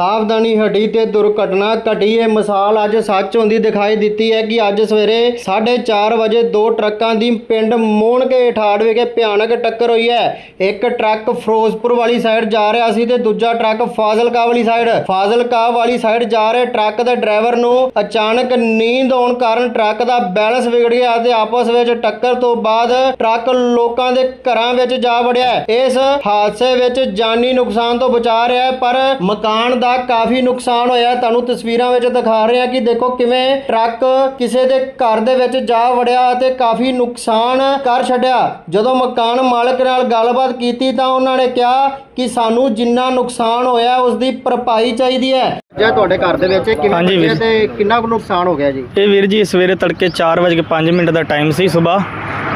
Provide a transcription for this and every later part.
ਸਾਵਧਾਨੀ ਹਟੀ ਤੇ ਦੁਰਘਟਨਾ ਘਟੀ। ਇਹ ਮਿਸਾਲ ਅੱਜ ਸੱਚ ਹੁੰਦੀ ਦਿਖਾਈ ਦਿੱਤੀ ਹੈ ਕਿ ਅੱਜ ਸਵੇਰੇ 4:30 ਵਜੇ ਦੋ ਟਰੱਕਾਂ ਦੀ ਪਿੰਡ ਮੋਹਣਕੇ ਠਾੜ ਵਿਖੇ ਭਿਆਨਕ ਟੱਕਰ ਹੋਈ ਹੈ। ਇੱਕ ਟਰੱਕ ਫਿਰੋਜ਼ਪੁਰ ਵਾਲੀ ਸਾਈਡ ਜਾ ਰਿਹਾ ਸੀ ਤੇ ਦੂਜਾ ਟਰੱਕ ਫਾਜ਼ਿਲਕਾ ਵਾਲੀ ਸਾਈਡ। ਫਾਜ਼ਿਲਕਾ ਵਾਲੀ ਸਾਈਡ ਜਾ ਰਹੇ ਟਰੱਕ ਦੇ ਡਰਾਈਵਰ ਨੂੰ ਅਚਾਨਕ ਨੀਂਦ ਆਉਣ ਕਾਰਨ ਟਰੱਕ ਦਾ ਬੈਲੈਂਸ ਵਿਗੜ ਗਿਆ ਤੇ ਆਪਸ ਵਿੱਚ ਟੱਕਰ ਤੋਂ ਬਾਅਦ ਟਰੱਕ ਲੋਕਾਂ ਦੇ ਘਰਾਂ ਵਿੱਚ ਜਾ ਵੜਿਆ। ਇਸ ਹਾਦਸੇ ਵਿੱਚ ਜਾਨੀ ਨੁਕਸਾਨ ਤੋਂ ਬਚਾ ਰਿਹਾ ਪਰ ਮਕਾਨ ਦਾ ਕਾਫੀ ਨੁਕਸਾਨ ਹੋਇਆ। ਤੁਹਾਨੂੰ ਤਸਵੀਰਾਂ ਵਿੱਚ ਦਿਖਾ ਰਹੇ ਹਾਂ ਕਿ ਦੇਖੋ ਕਿਵੇਂ ਟਰੱਕ ਕਿਸੇ ਦੇ ਘਰ ਦੇ ਵਿੱਚ ਜਾ ਵੜਿਆ ਅਤੇ ਕਾਫੀ ਨੁਕਸਾਨ ਕਰ ਛੱਡਿਆ। ਜਦੋਂ ਮਕਾਨ ਮਾਲਕ ਨਾਲ ਗੱਲਬਾਤ ਕੀਤੀ ਤਾਂ ਉਹਨਾਂ ਨੇ ਕਿਹਾ ਕਿ ਸਾਨੂੰ ਜਿੰਨਾ ਨੁਕਸਾਨ ਹੋਇਆ ਉਸ ਦੀ ਭਰਪਾਈ ਚਾਹੀਦੀ ਹੈ। ਜੇ ਤੁਹਾਡੇ ਘਰ ਦੇ ਵਿੱਚ ਹਾਂਜੀ ਵੀਰ। ਤੇ ਕਿੰਨਾ ਕੁ ਨੁਕਸਾਨ ਹੋ ਗਿਆ ਜੀ? ਇਹ ਵੀਰ ਜੀ ਸਵੇਰੇ ਤੜਕੇ 4:05 ਮਿੰਟ ਦਾ ਟਾਈਮ ਸੀ ਸਵੇਰ।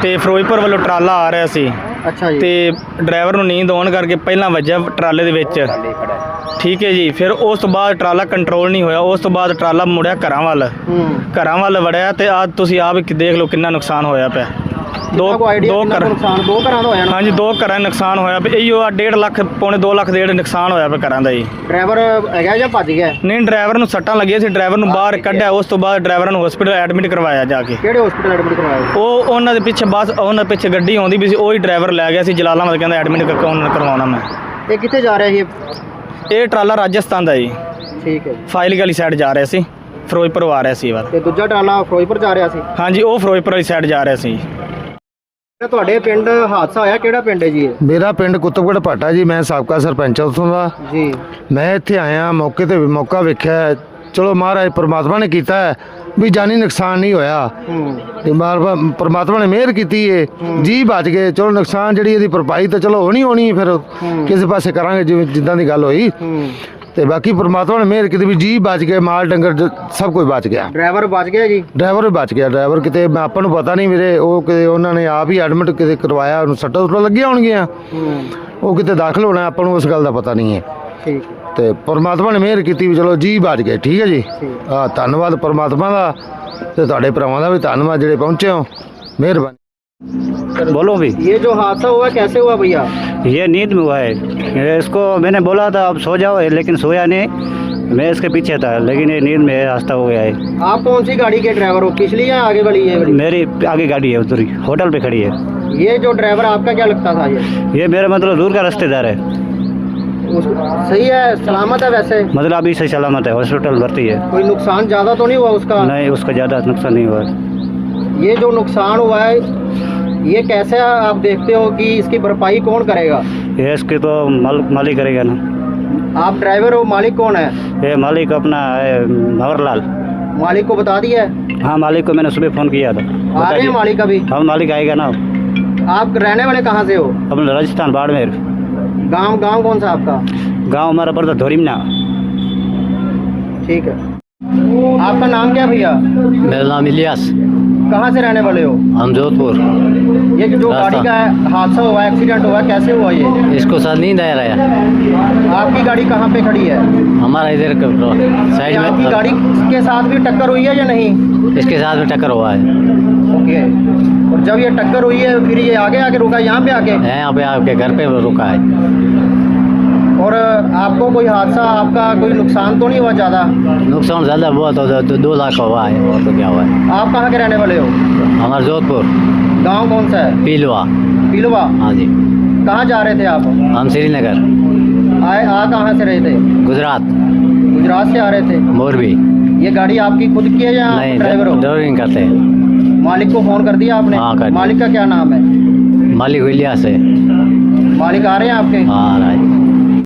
ਤੇ ਫਿਰੋਜ਼ਪੁਰ ਵੱਲੋਂ ਟਰਾਲਾ ਆ ਰਿਹਾ ਸੀ। ਅੱਛਾ ਜੀ। ਤੇ ਡਰਾਈਵਰ ਨੂੰ ਨੀਂਦ ਆਉਣ ਕਰਕੇ ਪਹਿਲਾਂ ਵੱਜਿਆ ਟਰਾਲੇ ਦੇ ਵਿੱਚ। ਠੀਕ ਹੈ ਜੀ ਫਿਰ ਉਸ ਤੋਂ ਬਾਅਦ ਟਰਾਲਾ ਕੰਟਰੋਲ ਨਹੀਂ ਹੋਇਆ ਉਸ ਤੋਂ ਬਾਅਦ ਟਰਾਲਾ ਮੁੜਿਆ ਘਰਾਂ ਵੱਲ। ਘਰਾਂ ਵੱਲ ਵੜਿਆ ਤੇ ਆ ਤੁਸੀਂ ਆਪ ਦੇਖ ਲਓ ਕਿੰਨਾ ਨੁਕਸਾਨ ਹੋਇਆ ਪਿਆ। ਦੋ ਦੋ ਆਈਡੀਆ ਦੋ ਕਿੰਨਾ ਘਰ ਨੁਕਸਾਨ ਦੋ ਘਰਾਂ ਦਾ ਹੋਇਆ ਨਾ? ਹਾਂਜੀ ਦੋ ਘਰਾਂ ਦਾ ਨੁਕਸਾਨ ਹੋਇਆ ਪਿਆ ਇਹੋ ਆ 1.5 ਲੱਖ ਪੌਣੇ 2 ਲੱਖ ਦੇ ਨੁਕਸਾਨ ਹੋਇਆ ਪਿਆ ਘਰਾਂ ਦਾ ਜੀ। ਡਰਾਈਵਰ ਹੈਗਾ ਜਾਂ ਭੱਜ ਗਿਆ? ਨਹੀਂ ਡਰਾਈਵਰ ਨੂੰ ਸੱਟਾਂ ਲੱਗੀਆਂ ਸੀ ਡਰਾਈਵਰ ਨੂੰ ਬਾਹਰ ਕੱਢਿਆ ਉਸ ਤੋਂ ਬਾਅਦ ਡਰਾਈਵਰ ਨੂੰ ਹਸਪੀਟਲ ਐਡਮਿਟ ਕਰਵਾਇਆ ਜਾ ਕੇ। ਕਿਹੜੇ ਹਸਪੀਟਲ ਐਡਮਿਟ ਕਰਵਾਇਆ ਉਹ ਉਹਨਾਂ ਦੇ ਪਿੱਛੇ ਬਸ ਉਹਨਾਂ ਪਿੱਛੇ ਗੱਡੀ ਆਉਂਦੀ ਵੀ ਸੀ ਉਹੀ ਡਰਾਈਵਰ ਲੈ ਗਿਆ ਸੀ ਜਲਾਲਾਬਾਦ ਕਹਿੰਦਾ ਐਡਮਿਟ ਕਰਵਾਉਣਾ ਮੈਂ। ਇਹ ਕਿੱਥੇ ਜਾ ਰਿਹਾ ਸੀ? ਇਹ? ਟਰਾਲਾ ਰਾਜਸਥਾਨ ਦਾ ਜੀ। ਠੀਕ ਹੈ ਜੀ। ਫਾਈਲ ਵਾਲੀ ਸਾਈਡ ਜਾ ਰਿਹਾ ਸੀ ਫਿਰੋਜ਼ਪੁਰ ਆ ਰਿਹਾ ਸੀ ਵਾਰ ਤੇ ਦੂਜਾ ਟਰਾਲਾ ਫਿਰੋਜ਼ਪੁਰ ਜਾ ਰਿਹਾ ਸੀ? ਹਾਂਜੀ ਉਹ ਫਿਰੋਜ਼ਪੁਰ ਵਾਲੀ ਸਾਈਡ ਜਾ ਰਿਹਾ ਸੀ। ਤੁਹਾਡੇ ਪਿੰਡ ਹਾਦਸਾ ਹੋਇਆ? ਕਿਹੜਾ ਪਿੰਡ ਹੈ ਜੀ ਇਹ? ਮੇਰਾ ਪਿੰਡ ਕੁਤਬਗੜ ਭਾਟਾ ਜੀ ਮੈਂ ਸਾਬਕਾ ਸਰਪੰਚ ਹਾਂ ਉੱਥੋਂ ਦਾ। ਜੀ। ਮੈਂ ਇੱਥੇ ਆਇਆ ਮੌਕੇ ਤੇ ਮੌਕਾ ਵੇਖਿਆ। ਹੈ। ਚਲੋ ਮਹਾਰਾਜ ਪ੍ਰਮਾਤਮਾ ਨੇ ਕੀਤਾ ਹੈ ਵੀ ਜਾਨੀ ਨੁਕਸਾਨ ਨਹੀਂ ਹੋਇਆ। ਹੂੰ। ਤੇ ਮਾਰ ਪ੍ਰਮਾਤਮਾ ਨੇ ਮਿਹਰ ਕੀਤੀ ਏ। ਜੀ ਬਚ ਗਏ। ਚਲੋ ਨੁਕਸਾਨ ਜਿਹੜੀ ਇਹਦੀ ਭਰਪਾਈ ਤਾਂ ਚਲੋ ਹੋਣੀ ਹੋਣੀ ਫਿਰ ਕਿਸੇ ਪਾਸੇ ਕਰਾਂਗੇ ਜਿਵੇਂ ਜਿੱਦਾਂ ਦੀ ਗੱਲ ਹੋਈ। ਹੂੰ। ਤੇ ਬਾਕੀ ਪ੍ਰਮਾਤਮਾ ਨੇ ਮਿਹਰ ਕੀਤੀ ਵੀ ਜੀ ਬਚ ਗਏ ਮਾਲ ਡੰਗਰ ਜ- ਸਭ ਕੁਝ ਬਚ ਗਿਆ ਡਰਾਈਵਰ ਬਚ ਗਿਆ ਜੀ ਡਰਾਈਵਰ ਵੀ ਬਚ ਗਿਆ ਡਰਾਈਵਰ ਕਿਤੇ ਮੈਂ- ਆਪਾਂ ਨੂੰ ਪਤਾ ਨਹੀਂ ਵੀਰੇ ਉਹ ਕਿਤੇ ਉਹਨਾਂ ਨੇ ਆਪ ਹੀ ਐਡਮਿਟ ਕਿਤੇ ਕਰਵਾਇਆ ਉਹਨੂੰ ਸੱਟਾਂ ਸੁੱਟਾਂ ਲੱਗੀਆਂ ਹੋਣਗੀਆਂ ਹੂੰ ਉਹ ਕਿਤੇ ਦਾਖਲ ਹੋਣਾ ਆਪਾਂ ਨੂੰ ਉਸ ਗੱਲ ਦਾ ਪਤਾ ਨਹੀਂ ਹੈ ਠੀਕ ਹੈ ਤੇ ਪਰਮਾਤਮਾ ਨੇ ਮਿਹਰ ਕੀਤੀ ਵੀ ਚਲੋ ਜੀ ਬਚ ਗਏ ਠੀਕ ਹੈ ਜੀ ਠੀਕ। ਆ ਧੰਨਵਾਦ ਪਰਮਾਤਮਾ ਦਾ ਤੇ ਤੁਹਾਡੇ ਭਰਾਵਾਂ ਦਾ ਵੀ ਧੰਨਵਾਦ ਜਿਹੜੇ ਪਹੁੰਚੇ ਹੋ ਮਿਹਰਬਾਨੀ बोलो भी ये जो हादसा हुआ कैसे हुआ भैया ये नींद में हुआ है। इसको मैंने बोला था अब सो जाओ लेकिन सोया नहीं। मैं इसके पीछे था लेकिन ये नींद में रास्ता हो गया है। आप कौन सी गाड़ी के ड्राइवर हो? पिछली या आगे वाली वाली मेरी आगे गाड़ी है उधर होटल पे खड़ी है। ये जो ड्राइवर आपका क्या लगता था ये? ये मेरा मतलब दूर का रिश्तेदार है। सही है सलामत है वैसे? मतलब अभी सही सलामत है हॉस्पिटल भर्ती है। कोई नुकसान ज़्यादा तो नहीं हुआ उसका? नहीं उसका ज़्यादा नुकसान नहीं हुआ। ये जो नुकसान हुआ है ये कैसे आप देखते हो कि इसकी भरपाई कौन करेगा? ये इसकी तो माल, मालिक करेगा ना। आप ड्राइवर हो मालिक कौन है? ये मालिक अपना है भंवरलाल। मालिक को बता दिया है? हाँ मालिक को मैंने सुबह फ़ोन किया था। आ रहे हैं मालिक अभी? हाँ मालिक आएगा ना। आप रहने वाले कहाँ से हो? अपना राजस्थान बाड़मेर। गाँव गाँव कौन सा आपका? गाँव हमारा पड़ता धोरीमना। ठीक है। आपका नाम क्या भैया? मेरा नाम इलियास। कहाँ से रहने वाले हो? हम जोधपुर। ये जो गाड़ी का हादसा हुआ एक्सीडेंट हुआ कैसे हुआ ये? इसको साथ नींद आ रहा है। आपकी गाड़ी कहाँ पे खड़ी है? हमारा इधर साइड क्या आपकी गाड़ी के साथ भी टक्कर हुई है या नहीं? इसके साथ भी टक्कर हुआ है। ओके। और जब ये टक्कर हुई है फिर ये आगे आके रुका यहाँ पे आके? यहाँ पे आपके घर पे रुका है। और आपको कोई हादसा आपका कोई नुकसान तो नहीं हुआ ज़्यादा? नुकसान ज़्यादा हुआ तो, तो दो लाख हुआ है और तो क्या हुआ? आप कहाँ के रहने वाले हो? हमारा जोधपुर। गाँव कौन सा है? पीलवा पिलवा हाँ जी। कहाँ जा रहे थे आप? हम श्रीनगर। आए आ कहाँ से रहे थे? गुजरात। गुजरात से आ रहे थे? मोरबी। ये गाड़ी आपकी खुद की है या ड्राइवर हो? ड्राइविंग करते हैं। मालिक को फ़ोन कर दिया आपने? हाँ, कर मालिक का क्या नाम है? मालिक इलियास है मालिक आ रहे हैं आपके? हाँ।